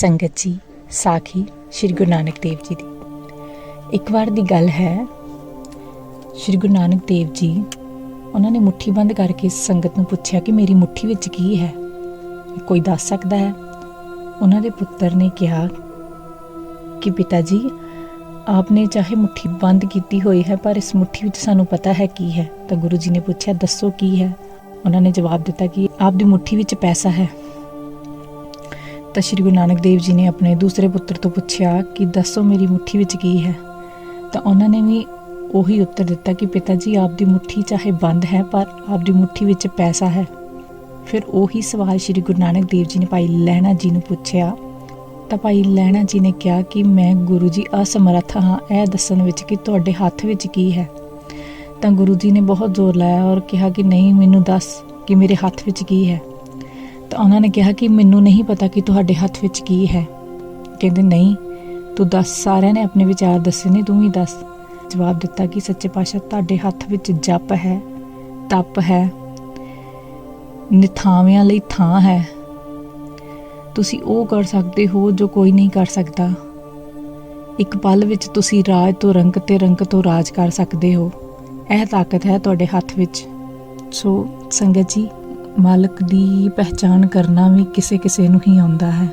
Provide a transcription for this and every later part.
ਸੰਗਤ ਜੀ, ਸਾਖੀ ਸ੍ਰੀ ਗੁਰੂ ਨਾਨਕ ਦੇਵ ਜੀ ਦੀ। ਇੱਕ ਵਾਰ ਦੀ ਗੱਲ ਹੈ, ਸ੍ਰੀ ਗੁਰੂ ਨਾਨਕ ਦੇਵ ਜੀ, ਉਹਨਾਂ ਨੇ ਮੁੱਠੀ ਬੰਦ ਕਰਕੇ ਸੰਗਤ ਨੂੰ ਪੁੱਛਿਆ ਕਿ ਮੇਰੀ ਮੁੱਠੀ ਵਿੱਚ ਕੀ ਹੈ? ਕੋਈ ਦੱਸ ਸਕਦਾ ਹੈ? ਉਹਨਾਂ ਦੇ ਪੁੱਤਰ ਨੇ ਕਿਹਾ ਕਿ ਪਿਤਾ ਜੀ, ਆਪਨੇ ਚਾਹੇ ਮੁੱਠੀ ਬੰਦ ਕੀਤੀ ਹੋਈ ਹੈ, ਪਰ ਇਸ ਮੁੱਠੀ ਵਿੱਚ ਸਾਨੂੰ ਪਤਾ ਹੈ ਕੀ ਹੈ। ਤਾਂ ਗੁਰੂ ਜੀ ਨੇ ਪੁੱਛਿਆ, ਦੱਸੋ ਕੀ ਹੈ? ਉਹਨਾਂ ਨੇ ਜਵਾਬ ਦਿੱਤਾ ਕਿ ਆਪ ਦੀ ਮੁੱਠੀ ਵਿੱਚ ਪੈਸਾ ਹੈ। ਤਾਂ ਸ਼੍ਰੀ ਗੁਰੂ ਨਾਨਕ ਦੇਵ ਜੀ ਨੇ ਆਪਣੇ ਦੂਸਰੇ ਪੁੱਤਰ ਤੋਂ ਪੁੱਛਿਆ ਕਿ ਦੱਸੋ ਮੇਰੀ ਮੁੱਠੀ ਵਿੱਚ ਕੀ ਹੈ? ਤਾਂ ਉਹਨਾਂ ਨੇ ਵੀ ਉਹੀ ਉੱਤਰ ਦਿੱਤਾ ਕਿ ਪਿਤਾ ਜੀ ਆਪ ਦੀ ਮੁੱਠੀ ਚਾਹੇ ਬੰਦ ਹੈ, ਪਰ ਆਪ ਦੀ ਮੁੱਠੀ ਵਿੱਚ ਪੈਸਾ ਹੈ। ਫਿਰ ਉਹੀ ਸਵਾਲ ਸ਼੍ਰੀ ਗੁਰੂ ਨਾਨਕ ਦੇਵ ਜੀ ਨੇ ਭਾਈ ਲਹਿਣਾ ਜੀ ਨੂੰ ਪੁੱਛਿਆ। ਤਾਂ ਭਾਈ ਲਹਿਣਾ ਜੀ ਨੇ ਕਿਹਾ ਕਿ ਮੈਂ ਗੁਰੂ ਜੀ ਅਸਮਰੱਥ ਹਾਂ। ਇਹ ਦੱਸਣ ਵਿੱਚ ਕਿ ਤੁਹਾਡੇ ਹੱਥ ਵਿੱਚ ਕੀ ਹੈ? ਤਾਂ ਗੁਰੂ ਜੀ ਨੇ ਬਹੁਤ ਜ਼ੋਰ ਲਾਇਆ ਔਰ ਕਿਹਾ ਕਿ ਨਹੀਂ, ਮੈਨੂੰ ਦੱਸ ਕਿ ਮੇਰੇ ਹੱਥ ਵਿੱਚ ਕੀ ਹੈ? ਤਾਂ ਉਹਨਾਂ ਨੇ ਕਿਹਾ ਕਿ ਮੈਨੂੰ ਨਹੀਂ ਪਤਾ ਕਿ ਤੁਹਾਡੇ ਹੱਥ ਵਿੱਚ ਕੀ ਹੈ। ਕਹਿੰਦੇ, ਨਹੀਂ, ਤੂੰ ਦੱਸ, ਸਾਰਿਆਂ ਨੇ ਆਪਣੇ ਵਿਚਾਰ ਦੱਸੇ ਨੇ, ਤੂੰ ਹੀ ਦੱਸ। ਜਵਾਬ ਦਿੱਤਾ ਕਿ ਸੱਚੇ ਪਾਤਸ਼ਾਹ, ਤੁਹਾਡੇ ਹੱਥ ਵਿੱਚ ਜਪ ਹੈ, ਤਪ ਹੈ, ਨਿਥਾਵਿਆਂ ਲਈ ਥਾਂ ਹੈ। ਤੁਸੀਂ ਉਹ ਕਰ ਸਕਦੇ ਹੋ ਜੋ ਕੋਈ ਨਹੀਂ ਕਰ ਸਕਦਾ। ਇੱਕ ਪਲ ਵਿੱਚ ਤੁਸੀਂ ਰਾਜ ਤੋਂ ਰੰਗ ਤੇ ਰੰਗ ਤੋਂ ਰਾਜ ਕਰ ਸਕਦੇ ਹੋ। ਇਹ ਤਾਕਤ ਹੈ ਤੁਹਾਡੇ ਹੱਥ ਵਿੱਚ। ਸੋ ਸੰਗਤ ਜੀ ਮਾਲਕ ਦੀ ਪਹਿਚਾਨ ਕਰਨਾ ਵੀ ਕਿਸੇ ਕਿਸੇ ਨੂੰ ਹੀ ਆਉਂਦਾ ਹੈ।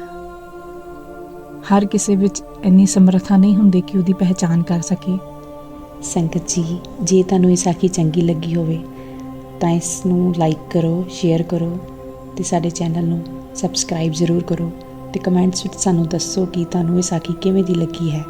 ਹਰ ਕਿਸੇ ਵਿੱਚ ਇੰਨੀ ਸਮਰੱਥਾ ਨਹੀਂ ਹੁੰਦੀ ਕਿ ਉਹਦੀ ਪਹਿਚਾਨ ਕਰ ਸਕੇ। ਸੰਗਤ ਜੀ, ਜੇ ਤੁਹਾਨੂੰ ਇਹ ਸਾਖੀ ਚੰਗੀ ਲੱਗੀ ਹੋਵੇ, ਤਾਂ ਇਸ ਨੂੰ ਲਾਈਕ ਕਰੋ ਸ਼ੇਅਰ ਕਰੋ ਤੇ ਸਾਡੇ ਚੈਨਲ ਨੂੰ ਸਬਸਕ੍ਰਾਈਬ ਜ਼ਰੂਰ ਕਰੋ ਤੇ ਕਮੈਂਟਸ ਵਿੱਚ ਸਾਨੂੰ ਦੱਸੋ ਕਿ ਤੁਹਾਨੂੰ ਇਹ ਸਾਖੀ ਕਿਵੇਂ ਦੀ ਲੱਗੀ ਹੈ।